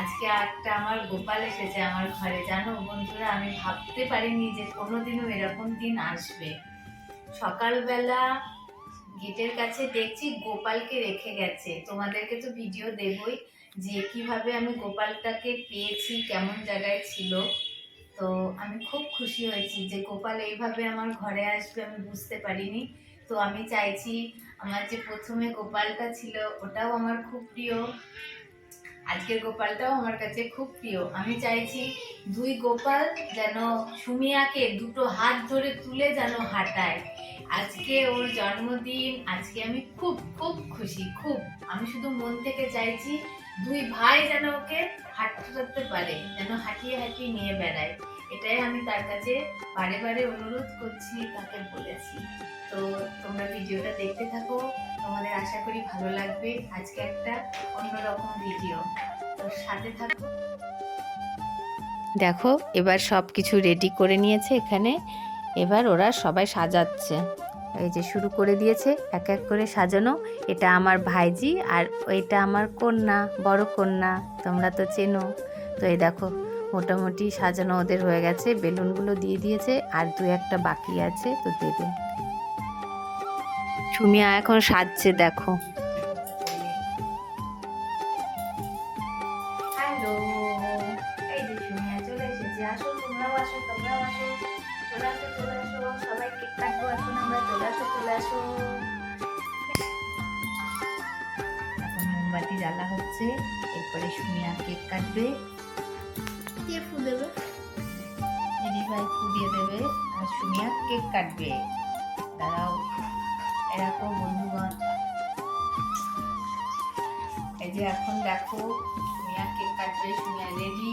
আজকে একটা আমার গোপাল এসেছে আমার ঘরে। জানো বন্ধুরা, আমি ভাবতে পারিনি যে কোনোদিনও এরকম দিন আসবে। সকালবেলা গেটের কাছে দেখছি গোপালকে রেখে গেছে। তোমাদেরকে তো ভিডিও দেবই যে কীভাবে আমি গোপালটাকে পেয়েছি, কেমন জায়গায় ছিল। তো আমি খুব খুশি হয়েছি যে গোপাল এইভাবে আমার ঘরে আসবে, আমি বুঝতে পারিনি। তো আমি চাইছি আমার যে প্রথমে গোপালটা ছিল, ওটাও আমার খুব প্রিয়। আজকের গোপালটাও আমার কাছে খুব প্রিয়। আমি চাইছি দুই গোপাল যেন সুমিয়াকে দুটো হাত ধরে তুলে যেন হাঁটায়। আজকে ওর জন্মদিন, আজকে আমি খুব খুব খুশি, খুব। আমি শুধু মন থেকে চাইছি দুই ভাই যেন ওকে হাঁটতে থাকতে পারে, যেন হাঁটিয়ে হাঁটিয়ে নিয়ে বেড়ায়। এটাই আমি তার কাছে বারে বারে অনুরোধ করছি, তাকে বলেছি। ভিডিওটা দেখতে থাকো। তোমাদের আশা করি ভালো লাগবে। আজকে একটা অন্যরকম ভিডিও। তো সাথে থাকো। দেখো, এবার সব কিছু রেডি করে নিয়েছে এখানে। এবার ওরা সবাই সাজাচ্ছে। এই যে শুরু করে দিয়েছে, এক এক করে সাজানো। এটা আমার ভাইজি আর এটা আমার কন্যা, বড় কন্যা। তোমরা তো চেনো। তো এই দেখো, মোটামুটি সাজানো ওদের হয়ে গেছে। বেলুনগুলো দিয়ে দিয়েছে আর দু একটা বাকি আছে, তো দেবে। সুমিয়া এখন সাজছে দেখো। এখন দেখো মিয়া কেক কাটবে মিয়া রেডি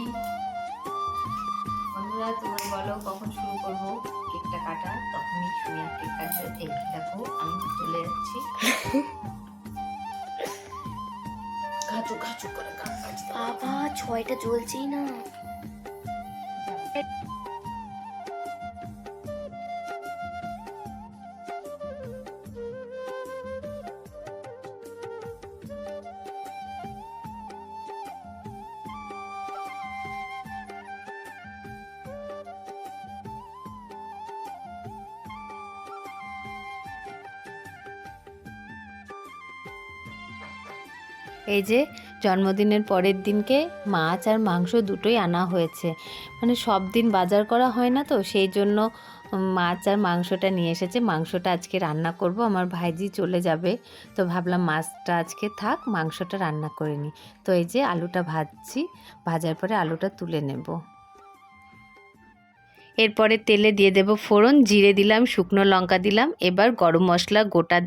বন্ধুরা তোমরা বলো কখন শুরু করব কেকটা কাটা তখনই মিয়া কেক কাটবে। এই দেখো আমি চলে যাচ্ছি। ঘাচু ঘাচু করে বাবা ছয়টা চলছেই না। এই যে জন্মদিনের পরের দিনকে মাছ আর মাংস দুটোই আনা হয়েছে। মানে সব দিন বাজার করা হয় না তো, সেই জন্য মাছ আর মাংসটা নিয়ে এসেছে। মাংসটা আজকে রান্না করব, আমার ভাইজি চলে যাবে। তো ভাবলাম মাছটা আজকে থাক, মাংসটা রান্না করে নিই। তো এই যে আলুটা ভাজছি, ভাজার পরে আলুটা তুলে নেব। এরপরে তেলে দিয়ে দেব ফোড়ন, জিরে দিলাম, শুকনো লঙ্কা দিলাম, এবার গরম মশলা গোটা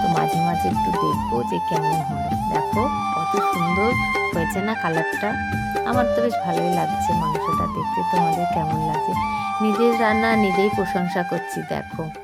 তো মাঝে মাঝে একটু দেখব যে কেমন হলো দেখো, কত সুন্দর হয়েছে না কালারটা। আমার তো বেশ ভালোই লাগছে মাংসটা দেখতে। তোমাদের কেমন লাগছে? নিজের রান্না নিজেই প্রশংসা করছি, দেখো।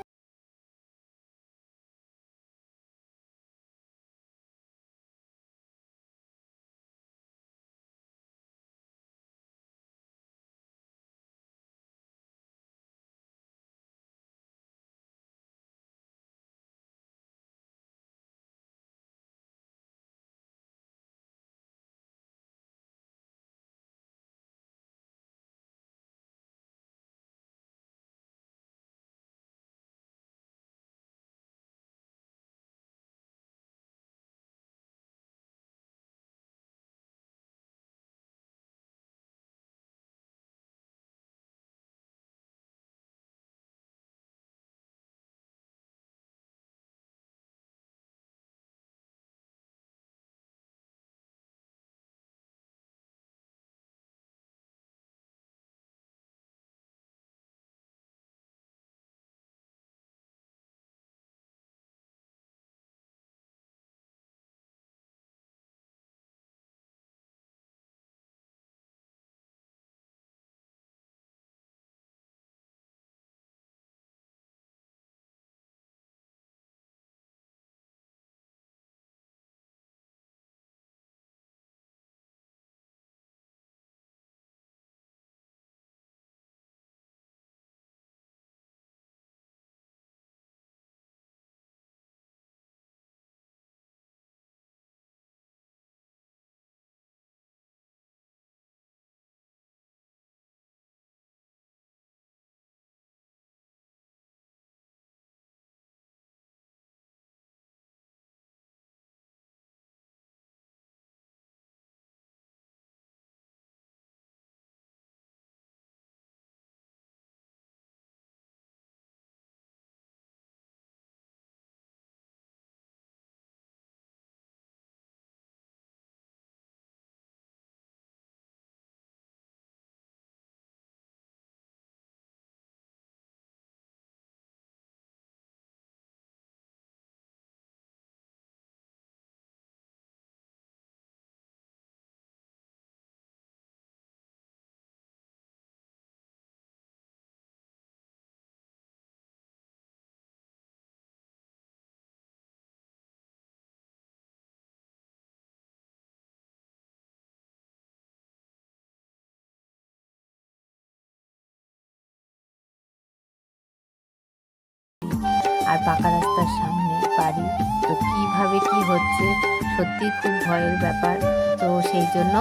আর পাকা রাস্তার সামনে বাড়ি। তো কীভাবে কি হচ্ছে? সত্যি খুব ভয়ের ব্যাপার। তো সেই জন্য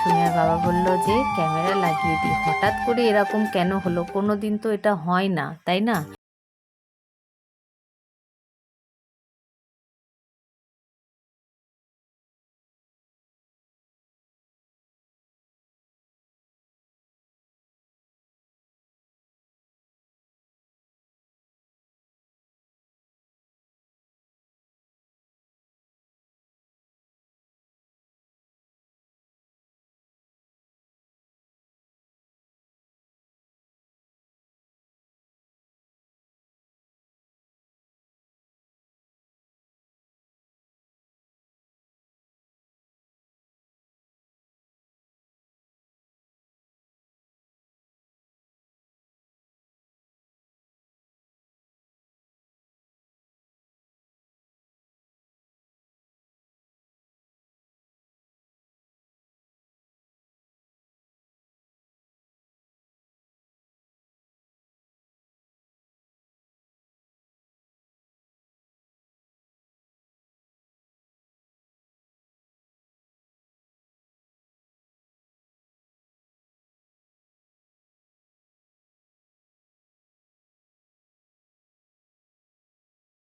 সুনিয়ার বাবা বলল যে, ক্যামেরা লাগিয়ে দিই। হঠাৎ করে এরকম কেন হলো? কোনো দিন তো এটা হয় না, তাই না?